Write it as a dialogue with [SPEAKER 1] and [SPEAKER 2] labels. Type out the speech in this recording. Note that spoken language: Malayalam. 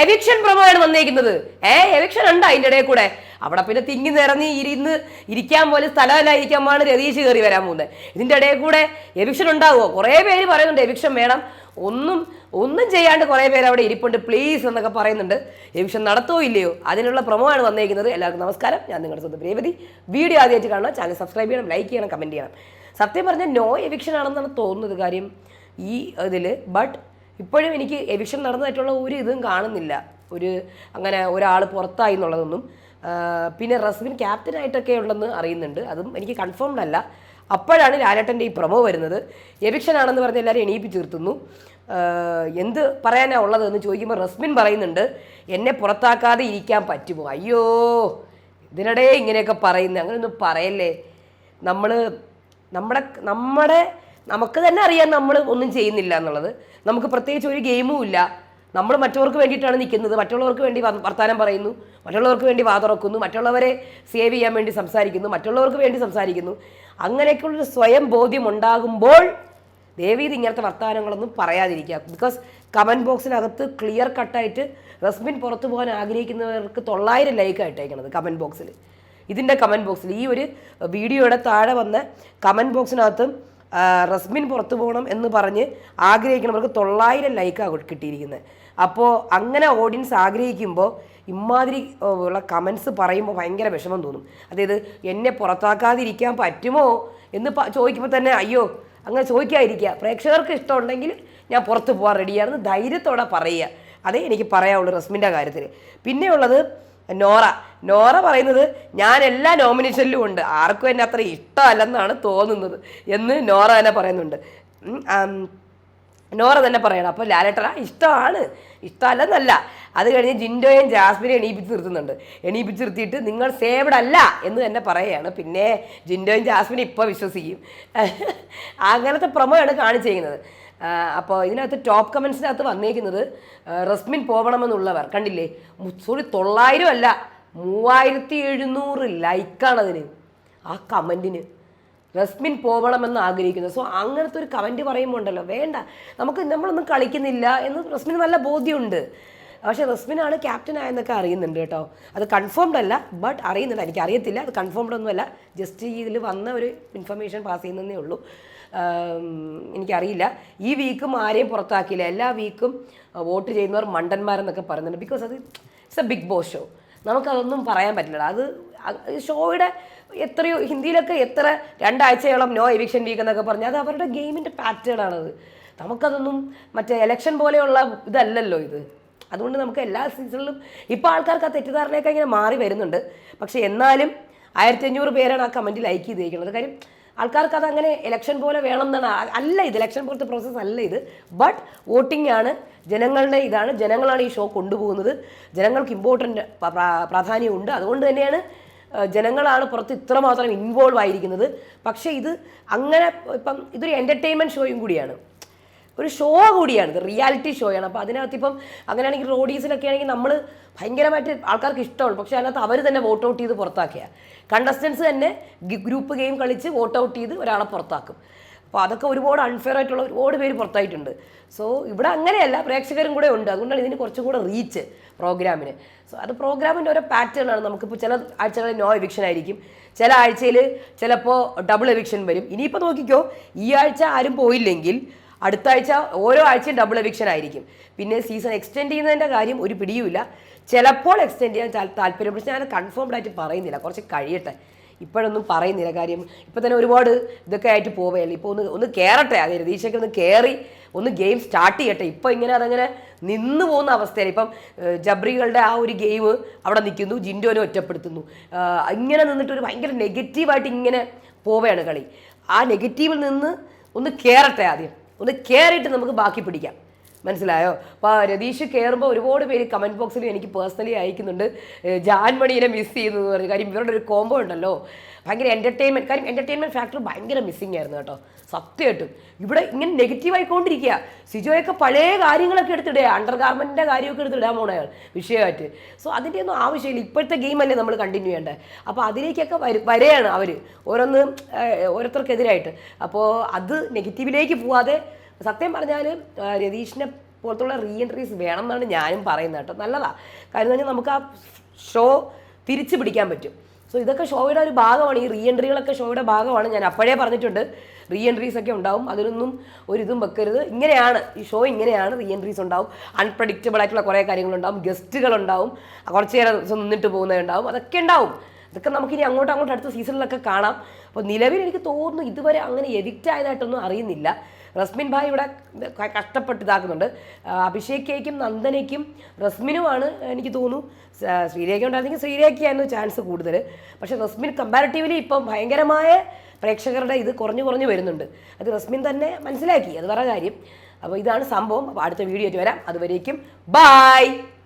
[SPEAKER 1] എവിക്ഷൻ പ്രമോയാണ് വന്നേക്കുന്നത്. ഏ എവിക്ഷൻ ഉണ്ട് അതിന്റെ ഇടയിൽ കൂടെ? അവിടെ പിന്നെ തിങ്ങി നിറഞ്ഞ് ഇരുന്ന് ഇരിക്കാൻ പോലും സ്ഥലമല്ല ഇരിക്കാൻ രതീഷ് കയറി വരാൻ പോകുന്നത്. ഇതിന്റെ ഇടയിൽ കൂടെ എവിക്ഷൻ ഉണ്ടാവുമോ? കുറേ പേര് പറയുന്നുണ്ട് എവിക്ഷൻ വേണം. ഒന്നും ഒന്നും ചെയ്യാണ്ട് കുറേ പേര് അവിടെ ഇരിപ്പുണ്ട്. പ്ലീസ് എന്നൊക്കെ പറയുന്നുണ്ട്. എവിക്ഷൻ നടത്തോ ഇല്ലയോ? അതിനുള്ള പ്രമോ ആണ് വന്നേക്കുന്നത്. എല്ലാവർക്കും നമസ്കാരം. ഞാൻ നിങ്ങളുടെ സ്വന്തം രേവതി വീഡിയോ ആദ്യമായിട്ട് കാണണം ചാനൽ സബ്സ്ക്രൈബ് ചെയ്യണം ലൈക്ക് ചെയ്യണം കമന്റ് ചെയ്യണം. സത്യം പറഞ്ഞാൽ നോ എവിക്ഷൻ ആണെന്നാണ് തോന്നുന്നത് കാര്യം. ഈ ഇതിൽ ബട്ട് ഇപ്പോഴും എനിക്ക് എവിക്ഷൻ നടന്നതായിട്ടുള്ള ഒരു ഇതും കാണുന്നില്ല. ഒരു അങ്ങനെ ഒരാൾ പുറത്തായി എന്നുള്ളതൊന്നും. പിന്നെ റസ്മിൻ ക്യാപ്റ്റനായിട്ടൊക്കെ ഉണ്ടെന്ന് അറിയുന്നുണ്ട്. അതും എനിക്ക് കൺഫേംഡ് അല്ല. അപ്പോഴാണ് ലാലേട്ടന്റെ ഈ പ്രൊമോ വരുന്നത്. എവിക്ഷൻ ആണെന്ന് പറഞ്ഞ് എല്ലാവരും എണീപ്പിച്ച് നിർത്തുന്നു എന്ത് പറയാനാ ഉള്ളതെന്ന് ചോദിക്കുമ്പോൾ റസ്മിൻ പറയുന്നുണ്ട് എന്നെ പുറത്താക്കാതെ ഇരിക്കാൻ പറ്റുമോ? അയ്യോ ഇതിനിടെ ഇങ്ങനെയൊക്കെ പറയുന്നത് അങ്ങനെയൊന്നും പറയല്ലേ. നമ്മൾ നമ്മുടെ നമ്മുടെ നമുക്ക് തന്നെ അറിയാം നമ്മൾ ഒന്നും ചെയ്യുന്നില്ല എന്നുള്ളത്. നമുക്ക് പ്രത്യേകിച്ച് ഒരു ഗെയിമും ഇല്ല. നമ്മൾ മറ്റവർക്ക് വേണ്ടിയിട്ടാണ് നിൽക്കുന്നത്. മറ്റുള്ളവർക്ക് വേണ്ടി വർത്താനം പറയുന്നു. മറ്റുള്ളവർക്ക് വേണ്ടി വാതുറക്കുന്നു. മറ്റുള്ളവരെ സേവ് ചെയ്യാൻ വേണ്ടി സംസാരിക്കുന്നു. മറ്റുള്ളവർക്ക് വേണ്ടി സംസാരിക്കുന്നു. അങ്ങനെയൊക്കെയുള്ളൊരു സ്വയം ബോധ്യം ഉണ്ടാകുമ്പോൾ ദേവീത് ഇങ്ങനത്തെ വർത്തമാനങ്ങളൊന്നും പറയാതിരിക്കുക. ബിക്കോസ് കമന്റ് ബോക്സിനകത്ത് ക്ലിയർ കട്ടായിട്ട് റസ്മിൻ പുറത്തു പോകാൻ ആഗ്രഹിക്കുന്നവർക്ക് തൊള്ളായിരം ലൈക്ക് ആയിട്ടേക്കണത് കമന്റ് ബോക്സിൽ ഇതിന്റെ കമന്റ് ബോക്സിൽ ഈ ഒരു വീഡിയോയുടെ താഴെ വന്ന കമന്റ് ബോക്സിനകത്തും റസ്മിൻ പുറത്തു പോകണം എന്ന് പറഞ്ഞ് ആഗ്രഹിക്കുന്നവർക്ക് തൊള്ളായിരം ലൈക്കാണ് കിട്ടിയിരിക്കുന്നത് അപ്പോൾ അങ്ങനെ ഓഡിയൻസ് ആഗ്രഹിക്കുമ്പോൾ ഇമാതിരി ഉള്ള കമൻസ് പറയുമ്പോൾ ഭയങ്കര വിഷമം തോന്നും. അതായത് എന്നെ പുറത്താക്കാതിരിക്കാൻ പറ്റുമോ എന്ന് ചോദിക്കുമ്പോൾ തന്നെ അയ്യോ അങ്ങനെ ചോദിക്കാതിരിക്കുക. പ്രേക്ഷകർക്ക് ഇഷ്ടമുണ്ടെങ്കിൽ ഞാൻ പുറത്ത് പോകാൻ റെഡിയാണെന്ന് ധൈര്യത്തോടെ പറയുക. അതേ എനിക്ക് പറയാവുള്ളൂ റസ്മിന്റെ കാര്യത്തിൽ പിന്നെയുള്ളത് നോറ. നോറ പറയുന്നത് ഞാൻ എല്ലാ നോമിനേഷനിലും ഉണ്ട്. ആർക്കും എന്നെ അത്ര ഇഷ്ടമല്ലെന്നാണ് തോന്നുന്നത് എന്ന് നോറ തന്നെ പറയുന്നുണ്ട്. നോറ തന്നെ പറയണം. അപ്പോൾ ലാലേട്ടറ ഇഷ്ടമാണ്. ഇഷ്ടമല്ലെന്നല്ല. അത് കഴിഞ്ഞ് ജിൻഡോയും ജാസ്മിനെ എണീപ്പിച്ച് നിർത്തുന്നുണ്ട്. എണീപ്പിച്ച് നിർത്തിയിട്ട് നിങ്ങൾ സേവഡ് അല്ല എന്ന് തന്നെ പറയുകയാണ്. പിന്നെ ജിൻഡോയും ജാസ്മിനെ ഇപ്പോൾ വിശ്വസിക്കും. അങ്ങനത്തെ പ്രൊമോയാണ് കാണിച്ചിരിക്കുന്നത്. അപ്പോൾ ഇതിനകത്ത് ടോപ്പ് കമൻസിനകത്ത് വന്നേക്കുന്നത് ആ, റസ്മിൻ പോകണമെന്നുള്ളവർ കണ്ടില്ലേ? സോറി തൊള്ളായിരം അല്ല. മൂവായിരത്തി എഴുന്നൂറ് ലൈക്കാണ് അതിന് ആ കമന്റിന്. റസ്മിൻ പോകണമെന്ന് ആഗ്രഹിക്കുന്നു. സോ അങ്ങനത്തെ ഒരു കമന്റ് പറയുമ്പോൾ ഉണ്ടല്ലോ വേണ്ട നമുക്ക് നമ്മളൊന്നും കളിക്കുന്നില്ല എന്ന് റസ്മിന് നല്ല ബോധ്യമുണ്ട്. പക്ഷേ റസ്മിനാണ് ക്യാപ്റ്റൻ ആയെന്നൊക്കെ അറിയുന്നുണ്ട് കേട്ടോ. അത് കൺഫേംഡ് അല്ല ബട്ട് അറിയുന്നുണ്ട്. എനിക്ക് അറിയത്തില്ല അത് കൺഫേംഡ് ഒന്നുമല്ല. ജസ്റ്റ് ഇതിൽ വന്ന ഒരു ഇൻഫർമേഷൻ പാസ് ചെയ്യുന്നതേ ഉള്ളൂ. എനിക്കറിയില്ല. ഈ വീക്കും ആരെയും പുറത്താക്കിയില്ല. എല്ലാ വീക്കും വോട്ട് ചെയ്യുന്നവർ മണ്ടന്മാരെന്നൊക്കെ പറയുന്നുണ്ട്. ബിക്കോസ് അത് it's a Bigg Boss show നമുക്കതൊന്നും പറയാൻ പറ്റില്ല അത് ഷോയുടെ എത്രയോ ഹിന്ദിയിലൊക്കെ എത്ര രണ്ടാഴ്ചയോളം നോ എവിക്ഷൻ വീക്ക് എന്നൊക്കെ പറഞ്ഞാൽ അത് അവരുടെ ഗെയിമിന്റെ പാറ്റേൺ ആണത് നമുക്കതൊന്നും മറ്റേ എലക്ഷൻ പോലെയുള്ള ഇതല്ലല്ലോ ഇത്. അതുകൊണ്ട് നമുക്ക് എല്ലാ സീസണിലും ഇപ്പോൾ ആൾക്കാർക്ക് ആ തെറ്റിദ്ധാരണയൊക്കെ ഇങ്ങനെ മാറി വരുന്നുണ്ട്. പക്ഷേ എന്നാലും ആയിരത്തി അഞ്ഞൂറ് പേരാണ് ആ കമന്റ് ലൈക്ക് ചെയ്തിരിക്കുന്നത് കാര്യം ആൾക്കാർക്ക് അത് അങ്ങനെ ഇലക്ഷൻ പോലെ വേണം എന്നാണ് അല്ല ഇത് ഇലക്ഷൻ പോലത്തെ പ്രോസസ്സ് അല്ല ഇത്. ബട്ട് വോട്ടിംഗ് ആണ് ജനങ്ങളുടെ ഇതാണ്. ജനങ്ങളാണ് ഈ ഷോ കൊണ്ടുപോകുന്നത്. ജനങ്ങൾക്ക് ഇമ്പോർട്ടന്റ് പ്രാധാന്യമുണ്ട്. അതുകൊണ്ട് തന്നെയാണ് ജനങ്ങളാണ് പുറത്ത് ഇത്രമാത്രം ഇൻവോൾവ് ആയിരിക്കുന്നത്. പക്ഷേ ഇത് അങ്ങനെ ഇപ്പം ഇതൊരു എന്റർടൈൻമെന്റ് ഷോയും കൂടിയാണ്. ഒരു ഷോ കൂടിയാണ് ഇത് റിയാലിറ്റി ഷോയാണ് അപ്പോൾ അതിനകത്ത് ഇപ്പം അങ്ങനെയാണെങ്കിൽ റോഡീസിലൊക്കെ ആണെങ്കിൽ നമ്മൾ ഭയങ്കരമായിട്ട് ആൾക്കാർക്ക് ഇഷ്ടമാണ്. പക്ഷേ അതിനകത്ത് അവർ തന്നെ വോട്ട് ഔട്ട് ചെയ്ത് പുറത്താക്കുക കണ്ടസ്റ്റൻസ് തന്നെ ഗ്രൂപ്പ് ഗെയിം കളിച്ച് വോട്ട് ഔട്ട് ചെയ്ത് ഒരാളെ പുറത്താക്കും. അപ്പോൾ അതൊക്കെ ഒരുപാട് അൺഫെയർ ആയിട്ടുള്ള ഒരുപാട് പേര് പുറത്തായിട്ടുണ്ട്. സോ ഇവിടെ അങ്ങനെയല്ല പ്രേക്ഷകരും കൂടെ ഉണ്ട്. അതുകൊണ്ടാണ് ഇതിന് കുറച്ചും കൂടെ റീച്ച് പ്രോഗ്രാമിന് സോ അത് പ്രോഗ്രാമിന്റെ ഓരോ പാറ്റേണാണ് നമുക്കിപ്പോൾ ചില ആഴ്ചകളിൽ നോ എവിക്ഷൻ ആയിരിക്കും. ചില ആഴ്ചയിൽ ചിലപ്പോൾ ഡബിൾ എവിക്ഷൻ വരും. ഇനിയിപ്പോൾ നോക്കിക്കോ ഈ ആഴ്ച ആരും പോയില്ലെങ്കിൽ അടുത്ത ആഴ്ച ഓരോ ആഴ്ചയും ഡബിൾ എവിക്ഷൻ ആയിരിക്കും. പിന്നെ സീസൺ എക്സ്റ്റെൻഡ് ചെയ്യുന്നതിന്റെ കാര്യം ഒരു പിടിയുമില്ല. ചിലപ്പോൾ എക്സ്റ്റെൻഡ് ചെയ്യാൻ താല്പര്യം പക്ഷേ ഞാൻ കൺഫേംഡ് ആയിട്ട് പറയുന്നില്ല. കുറച്ച് കഴിയട്ടെ. ഇപ്പോഴൊന്നും പറയുന്നില്ല. കാര്യം ഇപ്പം തന്നെ ഒരുപാട് ഇതൊക്കെ ആയിട്ട് പോവുകയല്ലേ. ഇപ്പോൾ ഒന്ന് ഒന്ന് കയറട്ടെ അതെ രതീക്ഷയ്ക്ക് ഒന്ന് കയറി ഒന്ന് ഗെയിം സ്റ്റാർട്ട് ചെയ്യട്ടെ. ഇപ്പോൾ ഇങ്ങനെ അതങ്ങനെ നിന്ന് പോകുന്ന അവസ്ഥയാണ് ഇപ്പം ജബ്രികളുടെ ആ ഒരു ഗെയിം അവിടെ നിൽക്കുന്നു. ജിൻഡോനെ ഒറ്റപ്പെടുത്തുന്നു. ഇങ്ങനെ നിന്നിട്ട് ഒരു ഭയങ്കര നെഗറ്റീവായിട്ട് ഇങ്ങനെ പോവുകയാണ് കളി. ആ നെഗറ്റീവിൽ നിന്ന് ഒന്ന് കയറട്ടെ ആദ്യം. ഒന്ന് കയറിയിട്ട് നമുക്ക് ബാക്കി പിടിക്കാം. മനസ്സിലായോ? അപ്പോൾ രതീഷ് കയറുമ്പോൾ ഒരുപാട് പേര് കമന്റ് ബോക്സിൽ എനിക്ക് പേഴ്സണലി അയക്കുന്നുണ്ട്. ജാൻമണിനെ മിസ് ചെയ്യുന്നു പറഞ്ഞു. കാര്യം ഇവരുടെ ഒരു കോംബോ ഉണ്ടല്ലോ. ഭയങ്കര എന്റർടൈൻമെന്റ് കാര്യം എന്റർടൈൻമെന്റ് ഫാക്ടർ ഭയങ്കര മിസ്സിങ് ആയിരുന്നു കേട്ടോ. സത്യമായിട്ടും. ഇവിടെ ഇങ്ങനെ നെഗറ്റീവ് ആയിക്കൊണ്ടിരിക്കുക. സിജോയൊക്കെ പഴയ കാര്യങ്ങളൊക്കെ എടുത്തിടുക. അണ്ടർ ഗാർമെന്റിന്റെ കാര്യമൊക്കെ എടുത്തിടാൻ പോണ അയാൾ വിഷയമായിട്ട്. സോ അതിന്റെ ഒന്നും ആവശ്യമില്ല. ഇപ്പോഴത്തെ ഗെയിമല്ലേ നമ്മൾ കണ്ടിന്യൂ ചെയ്യേണ്ടത് അപ്പോൾ അതിലേക്കൊക്കെ വരു വരെയാണ് അവർ ഓരോന്ന് ഓരോരുത്തർക്കെതിരായിട്ട്. അപ്പോൾ അത് നെഗറ്റീവിലേക്ക് പോവാതെ സത്യം പറഞ്ഞാൽ രതീഷിനെ പോലത്തുള്ള റീ എൻട്രീസ് വേണം എന്നാണ് ഞാനും പറയുന്നത് കേട്ടോ. നല്ലതാണ് കാര്യം പറഞ്ഞാൽ നമുക്ക് ആ ഷോ തിരിച്ചു പിടിക്കാൻ പറ്റും. സോ ഇതൊക്കെ ഷോയുടെ ഒരു ഭാഗമാണ്. ഈ റീ എൻട്രികളൊക്കെ ഷോയുടെ ഭാഗമാണ്. ഞാൻ അപ്പോഴേ പറഞ്ഞിട്ടുണ്ട്. റീ എൻട്രീസ് ഒക്കെ ഉണ്ടാവും. അതിനൊന്നും ഒരിതും വെക്കരുത്. ഇങ്ങനെയാണ്. ഈ ഷോ ഇങ്ങനെയാണ്. റീ എൻട്രീസ് ഉണ്ടാവും. അൺപ്രഡിക്റ്റബിൾ ആയിട്ടുള്ള കുറേ കാര്യങ്ങളുണ്ടാവും. ഗസ്റ്റുകൾ ഉണ്ടാവും കുറച്ച് നേരം നിന്നിട്ട് പോകുന്നതുണ്ടാവും അതൊക്കെ ഉണ്ടാവും. അതൊക്കെ നമുക്കിനി അങ്ങോട്ട് അങ്ങോട്ട് അടുത്ത സീസണിലൊക്കെ കാണാം. അപ്പോൾ നിലവിൽ എനിക്ക് തോന്നുന്നു ഇതുവരെ അങ്ങനെ എഡിക്റ്റ് ആയതായിട്ടൊന്നും അറിയുന്നില്ല. റസ്മിൻ ഭായ് ഇവിടെ കഷ്ടപ്പെട്ട് ഇതാക്കുന്നുണ്ട്. അഭിഷേക്കേക്കും നന്ദനയ്ക്കും റസ്മിനുമാണ് എനിക്ക് തോന്നുന്നു. ശ്രീരേഖ ഉണ്ടായിരുന്നെങ്കിൽ ശ്രീരേഖയായിരുന്നു ചാൻസ് കൂടുതൽ. പക്ഷേ റസ്മിൻ കമ്പാരിറ്റീവ്ലി ഇപ്പം ഭയങ്കരമായ പ്രേക്ഷകരുടെ ഇത് കുറഞ്ഞു കുറഞ്ഞു വരുന്നുണ്ട്. അത് റസ്മിൻ തന്നെ മനസ്സിലാക്കി. അത് വേറെ കാര്യം. അപ്പോൾ ഇതാണ് സംഭവം. അപ്പോൾ അടുത്ത വീഡിയോ ആയിട്ട് വരാം. അതുവരേക്കും ബായ്